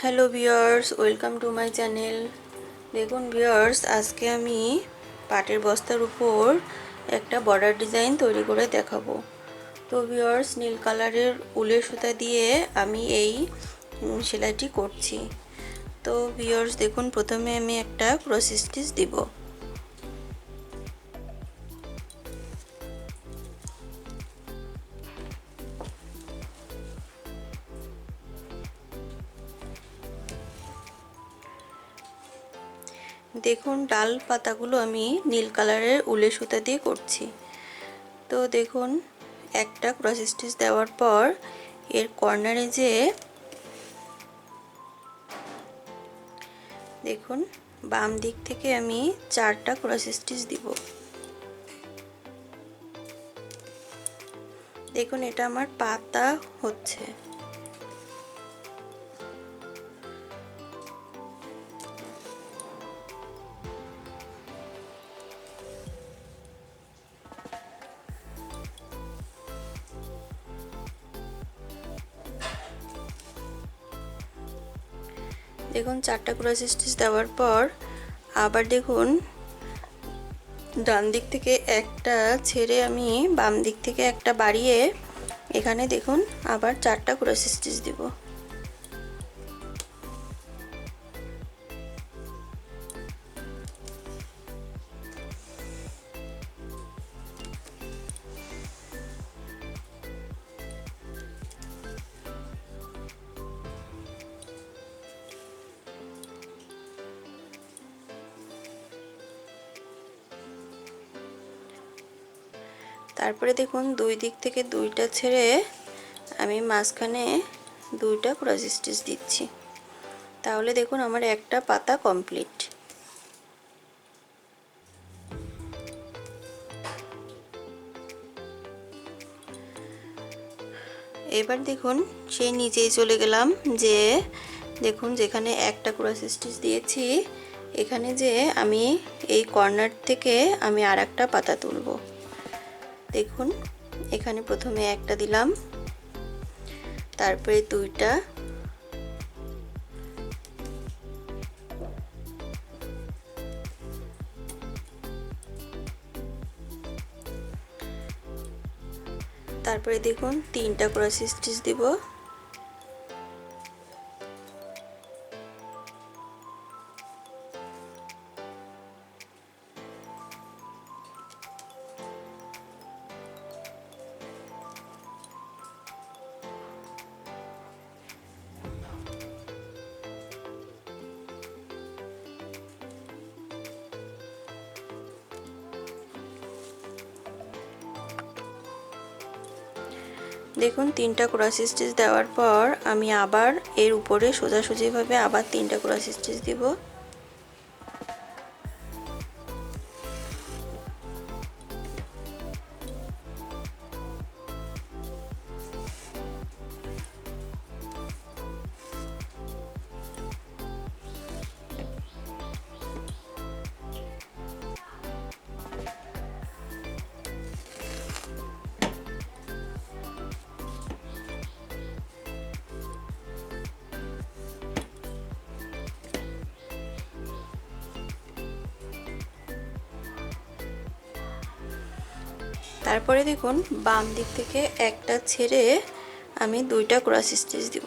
Hello viewers welcome to my channel. দেখুন viewers আজকে আমি পাটের বস্তার উপর একটা বর্ডার ডিজাইন তৈরি করে দেখাবো। তো ভিওর্স নীল কালারের উলের সুতা দিয়ে আমি এই সেলাইটি করছি। তো ভিওর্স দেখুন, প্রথমে আমি একটা ক্রস স্টিচ দিব। দেখুন, ডাল পাতাগুলো আমি নীল কালারের উলের সুতা দিয়ে করছি। তো দেখুন, একটা ক্রস স্টিচ দেওয়ার পর এর কর্নারে যে দেখুন, বাম দিক থেকে আমি চারটা ক্রস স্টিচ দিব। দেখুন, এটা আমার পাতা হচ্ছে। দেখুন, চারটা ক্রস স্টিচ দেওয়ার পর আবার দেখুন, ডান দিক থেকে একটা ছেড়ে আমি বাম দিক থেকে একটা বাড়িয়ে এখানে দেখুন, আবার চারটা ক্রস স্টিচ দিব। তারপরে দেখুন দুই দিক থেকে দুইটা ছেড়ে আমি মাঝখানে দুইটা ক্রস স্টিচ দিচ্ছি। তাহলে দেখুন আমার একটা পাতা কমপ্লিট। এবার দেখুন সেই নিচেই চলে গেলাম যে দেখুন যেখানে একটা ক্রস স্টিচ দিয়েছি, এখানে যে আমি এই কর্নার থেকে আমি আর একটা পাতা তুলব। দেখুন এখানে প্রথমে একটা দিলাম তারপরে দুইটা তারপরে দেখুন তিনটা ক্রস স্টিচ দিব। দেখুন, তিনটা ক্রস স্টিচ দেওয়ার পর আমি আবার এর উপরে সোজাসুজিভাবে আবার তিনটা ক্রস স্টিচ দিব। তারপরে দেখুন বাম দিক থেকে একটা ছেড়ে আমি দুইটা ক্রস স্টিচ দিব।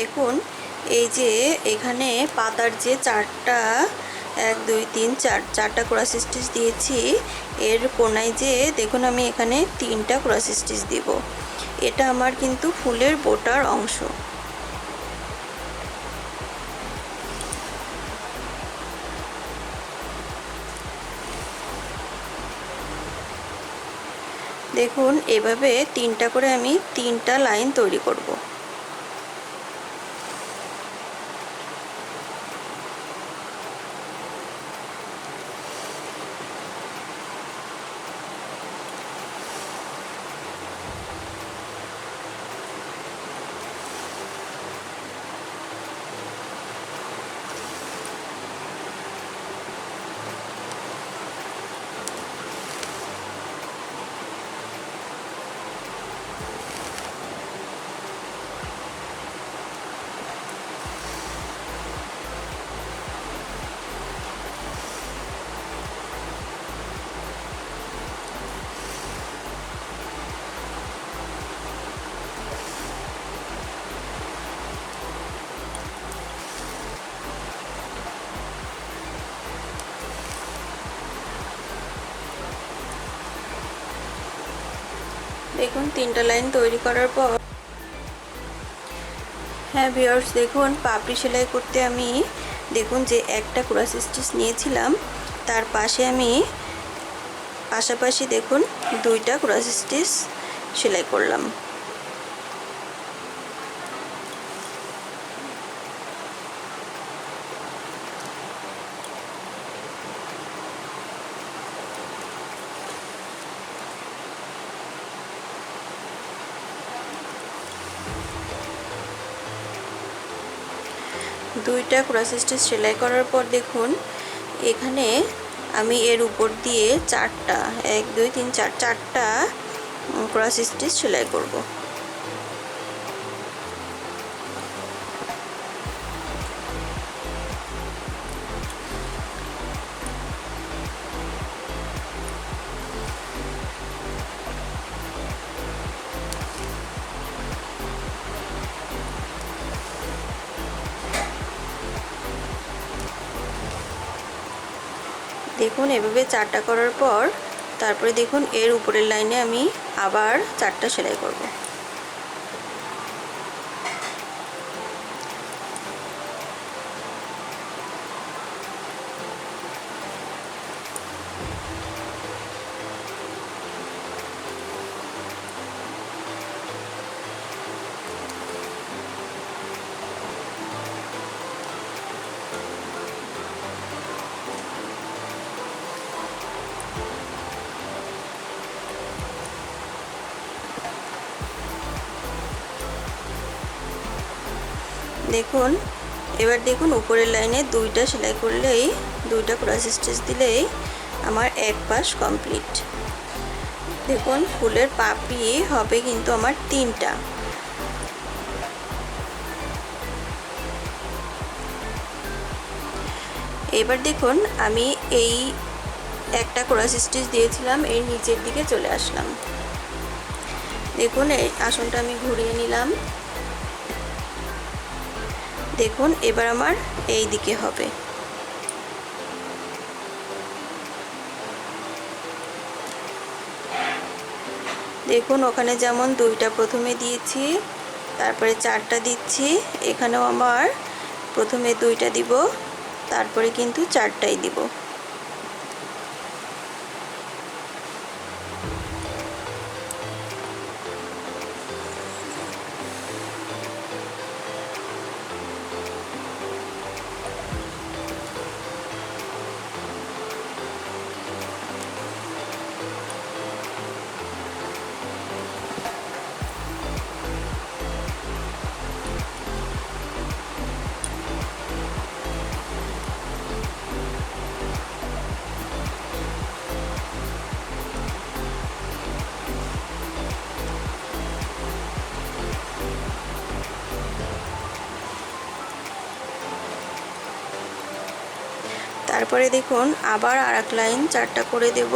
দেখুন, এই যে এখানে পাতার যে চারটা, এক, দুই, তিন, চার, চারটা ক্রস স্টিচ দিয়েছি। এর কোনায় যে, দেখুন আমি এখানে তিনটা ক্রস স্টিচ দিব। এটা আমার কিন্তু ফুলের বোটার অংশ। দেখুন, এভাবে তিনটা করে আমি তিনটা লাইন তৈরি করব। দেখুন, তিনটা লাইন তৈরি করার পর। হ্যাঁ ভিওর্স দেখুন, পাপড়ি সেলাই করতে আমি, দেখুন যে একটা ক্রস স্টিচ নিয়েছিলাম। তার পাশে আমি পাশাপাশি, দেখুন, দুইটা ক্রস স্টিচ সেলাই করলাম। দুইটা ক্রস স্টিচ সেলাই করার পর দেখুন, এখানে আমি এর উপর দিয়ে চারটা, এক, দুই, তিন, চার, চারটা ক্রস স্টিচ সেলাই করব। দেখুন, এভাবে চারটা করার পর তারপরে দেখুন, এর উপরের লাইনে আমি আবার চারটা সেলাই করব। দেখুন, এবার দেখুন উপরের লাইনে দুইটা সেলাই করলেই, দুইটা ক্রস স্টিচ দিলেই আমার এক পাশ কমপ্লিট দেখুন, ফুলের পাপড়ি হবে কিন্তু আমার তিনটা। এবার দেখুন, আমি এই একটা ক্রস স্টিচ দিয়েছিলাম, এর নিচের দিকে চলে আসলাম। দেখুন, এই আসনটা আমি ঘুরিয়ে নিলাম। দেখুন, এবার আমার এই দিকে হবে। দেখুন, ওখানে যেমন দুইটা প্রথমে দিয়েছি, তারপরে চারটা দিচ্ছি, এখানেও আমার প্রথমে দুইটা দিব, তারপরে কিন্তু চারটাই দিব। তারপরে দেখুন আবার আর এক লাইন, চারটা করে দেব।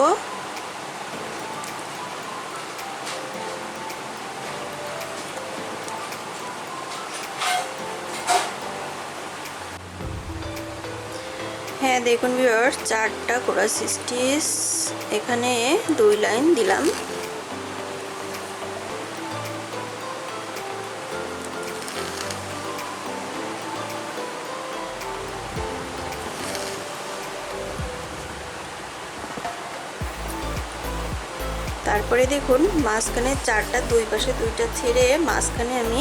হ্যাঁ দেখুন ভিওর চারটা কোরা সিস্টিস এখানে দুই লাইন দিলাম। তারপরে দেখুন, মাঝখানে চারটা, দুই পাশে দুইটা ছেড়ে মাঝখানে আমি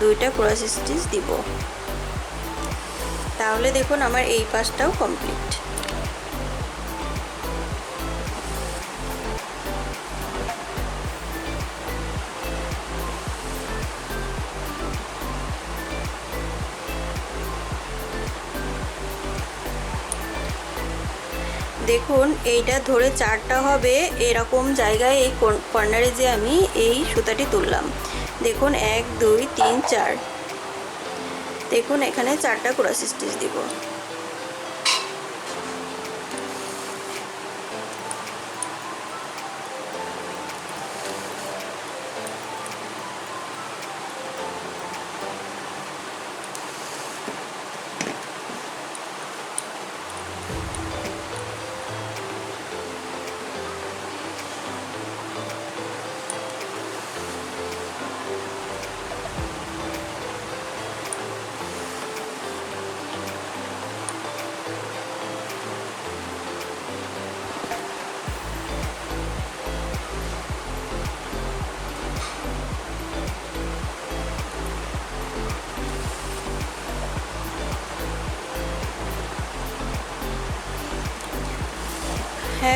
দুইটা ক্রস স্টিচ দিব। তাহলে দেখুন আমার এই পাশটাও কমপ্লিট দেখুন, এইটা ধরে চারটা হবে, এরকম জায়গায় এই কর্নারে যে আমি এই সুতাটি তুললাম। দেখুন, এক, দুই, তিন, চার। দেখুন, এখানে চারটা ক্রস স্টিচ দিব।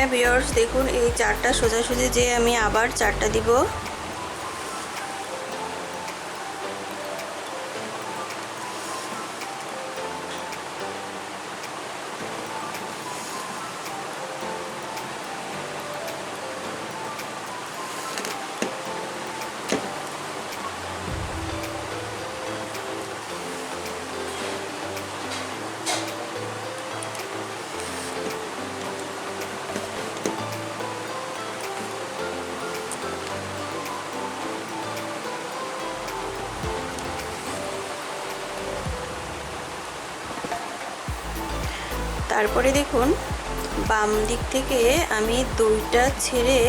হ্যাঁ বিয়ার্স দেখুন এই চারটা সোজাসুজি যে আমি আবার চারটা দিব তারপরে দেখুন বাম দিক থেকে আমি দুইটা ছেড়ে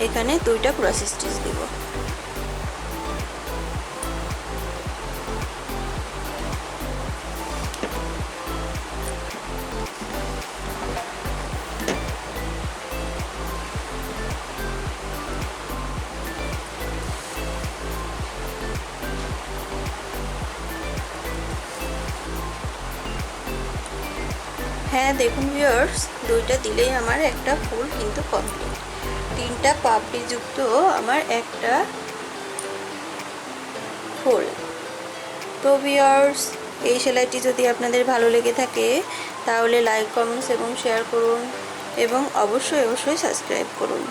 এখানে দুইটা ক্রস স্টিচ দিব। হ্যাঁ দেখুন ভিউয়ার্স দুইটা দিলেই আমার একটা ফুল কিন্তু কমপ্লিট তিনটা পাপড়ি যুক্ত আমার একটা ফুল তো ভিউয়ার্স এই সেলাইটি যদি আপনাদের ভালো লেগে থাকে, তাহলে লাইক কমেন্টস এবং শেয়ার করুন এবং অবশ্যই অবশ্যই সাবস্ক্রাইব করুন।